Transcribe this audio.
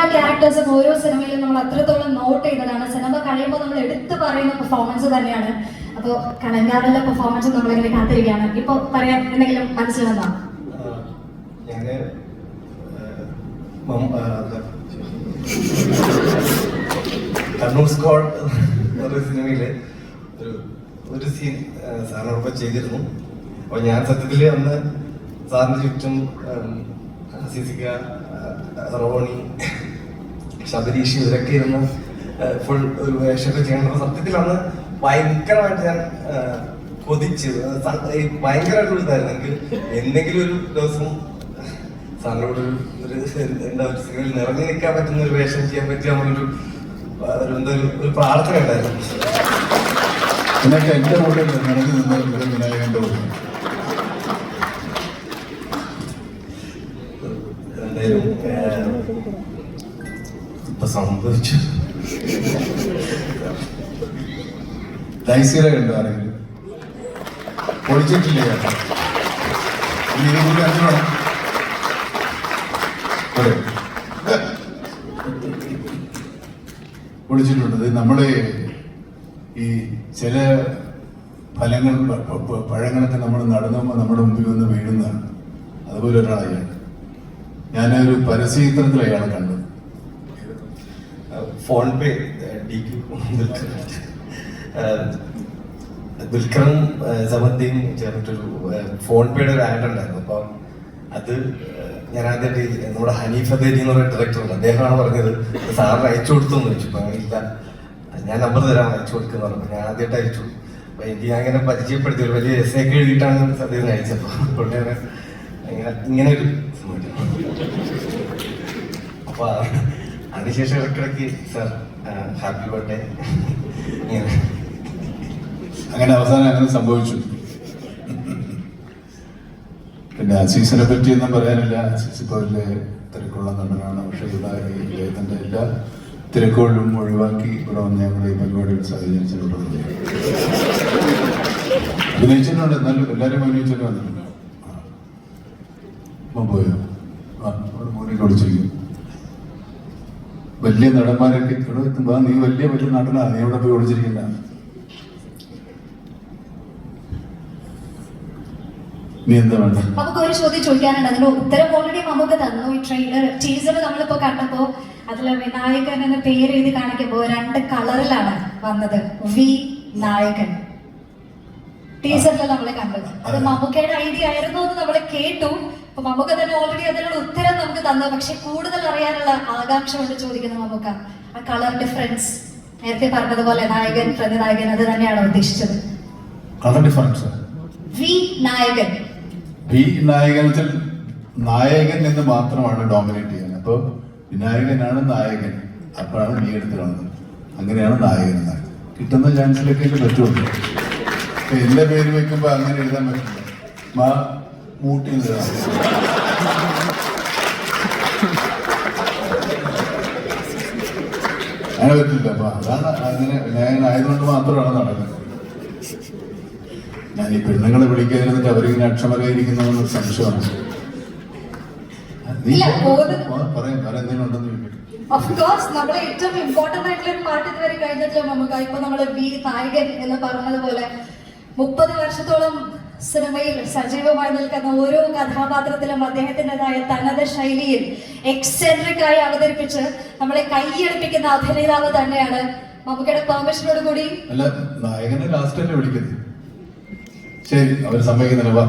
എല്ലാ ക്യാരക്ടേഴ്സും ഓരോ സിനിമയിലും നമ്മൾ അത്രത്തോളം നോട്ട് ചെയ്തതാണ്. സിനിമ കഴിയുമ്പോൾ നമ്മൾ എടുത്തു പറയുന്ന പെർഫോമൻസ് തന്നെയാണ്. അപ്പോൾ കലങ്കാറിലെ പെർഫോമൻസ് നമ്മളിങ്ങനെ കാത്തിരിക്കുകയാണ്. ഇപ്പോൾ പറയാൻ എന്തെങ്കിലും മനസ്സിൽ വന്നോ കണ്ണൂർ സിനിമയിൽ ഒരു ഒരു സീൻ സാറിനോടൊപ്പം ചെയ്തിരുന്നു. അപ്പൊ ഞാൻ സത്യത്തിൽ അന്ന് സാറിന് ചുറ്റും സിസിക റോണി ശബരീഷ് ഇവരൊക്കെ ഇരുന്ന് ഫുൾ ഒരു വേഷമൊക്കെ ചെയ്യണം. സത്യത്തിൽ അന്ന് ഭയങ്കരമായിട്ട് ഞാൻ കൊതിച്ച്. ഭയങ്കരമായിട്ടുള്ള ഇതായിരുന്നു. എനിക്ക് എന്തെങ്കിലും ഒരു ദിവസം സാറിനോട് ഒരു എന്താ ഒരു സിനിമയിൽ നിറഞ്ഞു നിൽക്കാൻ പറ്റുന്ന ഒരു വേഷം ചെയ്യാൻ പറ്റിയ നമ്മളൊരു ഒരു എന്താ ഒരു- പ്രാർത്ഥന ഉണ്ടായിരുന്നു. കൂടെ നിറഞ്ഞു ഇവിടെ കൂടെ എന്തായാലും ഇപ്പൊ സംഭവിച്ചു. ദൈസിക കണ്ടോ ആരെങ്കിലും? പൊളിച്ചിട്ടില്ലേ പൊളിച്ചിട്ടുണ്ട് നമ്മുടെ ഈ ചില ഫലങ്ങൾ പഴങ്ങളൊക്കെ നമ്മൾ നടന്നുമ്പോൾ നമ്മുടെ മുമ്പിൽ വന്ന് വീഴുന്നതാണ്. അതുപോലെ ഒരാളെയാണ് ഞാനൊരു പരസ്യചിത്രത്തിൽ അയാളെ കണ്ടത്. ഫോൺ പേ ദുൽഖറും സമന്തിയും ചേർന്നിട്ടൊരു ഫോൺ പേയുടെ ഒരു ആഡ് ഉണ്ടായിരുന്നു. അപ്പം അത് ഞാൻ ആദ്യമായിട്ട് നമ്മുടെ ഹനീഫ് അദേരി എന്ന് പറയുന്ന ഡയറക്ടർ ഉണ്ട്. അദ്ദേഹമാണ് പറഞ്ഞത് സാറിന് അയച്ചു കൊടുത്തു എന്ന് ചോദിച്ചു. അപ്പം ഇല്ല ഞാൻ നമ്പർ തരാം അയച്ചു കൊടുക്കുന്ന പറഞ്ഞു. ഞാൻ ആദ്യമായിട്ട് അയച്ചു. അപ്പം എനിക്ക് ഞാൻ ഇങ്ങനെ പരിചയപ്പെടുത്തി ഒരു വലിയ എസ് ഒക്കെ എഴുതിയിട്ടാണ് അദ്ദേഹം അയച്ചപ്പോൾ. അപ്പോൾ ഇങ്ങനെ ഇങ്ങനെ ഒരു അപ്പൊ അതിനുശേഷം ഇടയ്ക്കിടയ്ക്ക് സാർ ഹാപ്പി ബർത്ത്ഡേ. അങ്ങനെ അവസാനം അങ്ങനെ സംഭവിച്ചു. പിന്നെ അസീസിനെ പറ്റി ഒന്നും പറയാനില്ല. അസീസ് ഇപ്പോൾ വലിയ തിരക്കുള്ള നടനാണ്. പക്ഷേ ഇവിടെ ഇദ്ദേഹത്തിന്റെ എല്ലാ തിരക്കുകളിലും ഒഴിവാക്കി ഇവിടെ വന്ന് ഞങ്ങൾ ഈ പരിപാടികൾ സഹകരിച്ചിട്ടുള്ളത് അഭിനയിച്ചിട്ടുണ്ട്. എന്നാലും എല്ലാവരും അഭിനയിച്ചിട്ട് വന്നിട്ടുണ്ട് പോയോ? ആ അവിടെ മോനെ ഒളിച്ചിരിക്കും വലിയ നടന്മാരൊക്കെ ഇവിടെ എത്തുമ്പോ നീ വലിയ വലിയ നടനാ. നീ ഇവിടെ പോയി ഒളിച്ചിരിക്കണ്ട നീ എന്താ വേണ്ട? നമുക്ക് ഒരു ചോദ്യം ചോദിക്കാനുണ്ട്. അതിന്റെ ഉത്തരം ഓൾറെഡി നമുക്ക് തന്നു. ഈ ട്രെയിലർ ടീസർ നമ്മളിപ്പോ കണ്ടപ്പോ അതിലെ വിനായകൻ എന്ന പേര് എഴുതി കാണിക്കുമ്പോ രണ്ട് കളറിലാണ് വന്നത്. വി നായകൻ. ടീസറിൽ നമ്മൾ കണ്ടത്. അത് മമ്മൂക്കയുടെ ഐഡിയ ആയിരുന്നു എന്ന് നമ്മൾ കേട്ടു. അപ്പൊ മമ്മൂക്ക തന്നെ ഓൾറെഡി അതിനുള്ള ഉത്തരം നമുക്ക് തന്ന. പക്ഷെ കൂടുതൽ അറിയാനുള്ള ആകാംക്ഷ കൊണ്ട് ചോദിക്കുന്ന മമ്മൂക്ക ആ കളർ ഡിഫറൻസ് നേരത്തെ പറഞ്ഞതുപോലെ നായകൻ പ്രതിനായകൻ അത് തന്നെയാണ് ഉദ്ദേശിച്ചത്. കളർ ഡിഫറൻസ് വി നായകൻ. വി നായകനത്തിൽ നായകൻ എന്ന് മാത്രമാണ് ഡോമിനേറ്റ് ചെയ്യുന്നത്. അപ്പോൾ വിനായകനാണ് നായകൻ. അപ്പോഴാണ് നീ എടുത്ത് കാണുന്നത് അങ്ങനെയാണ് നായകൻ കിട്ടുന്ന ചാൻസിലൊക്കെ പറ്റുള്ളൂ. എന്റെ പേര് വെക്കുമ്പോ അങ്ങനെ എഴുതാൻ പറ്റില്ല. മാ എഴുതാം. അങ്ങനെ പറ്റില്ല അപ്പൊ അതാണ് അങ്ങനെ ഞാൻ ആയതുകൊണ്ട് മാത്രമാണ് നടക്കുന്നത്. ഞാൻ ഈ പെണ്ണുങ്ങളെ വിളിക്കാതിരുന്നിട്ട് അവരിങ്ങനെ അക്ഷമരായിരിക്കുന്ന സംശയമാണ്. ഓഫ് കോഴ്സ് നമ്മളെ ഏറ്റവും ഇമ്പോർട്ടന്റ് ആയിട്ടുള്ള ഒരു പാട്ട് ഇതുവരെ കഴിഞ്ഞിട്ടില്ല നമുക്ക് ഇപ്പൊ നമ്മൾ വി നായകൻ എന്ന് പറഞ്ഞതുപോലെ മുപ്പത് വർഷത്തോളം സിനിമയിൽ സജീവമായി നിൽക്കുന്ന ഓരോ കഥാപാത്രത്തിലും അദ്ദേഹത്തിന്റെതായ തനത് ശൈലിയിൽ എക്സെൻട്രിക് ആയി അവതരിപ്പിച്ച് നമ്മളെ കൈയടിപ്പിക്കുന്ന അഭിനേതാവ് തന്നെയാണ്. മമ്മൂക്കയുടെ പെർമിഷനോട് കൂടി. അല്ല നായകനെ ലാസ്റ്റ് വിളിക്കുന്നത്? ശരി അവർ സമ്മതിക്കുന്നില്ല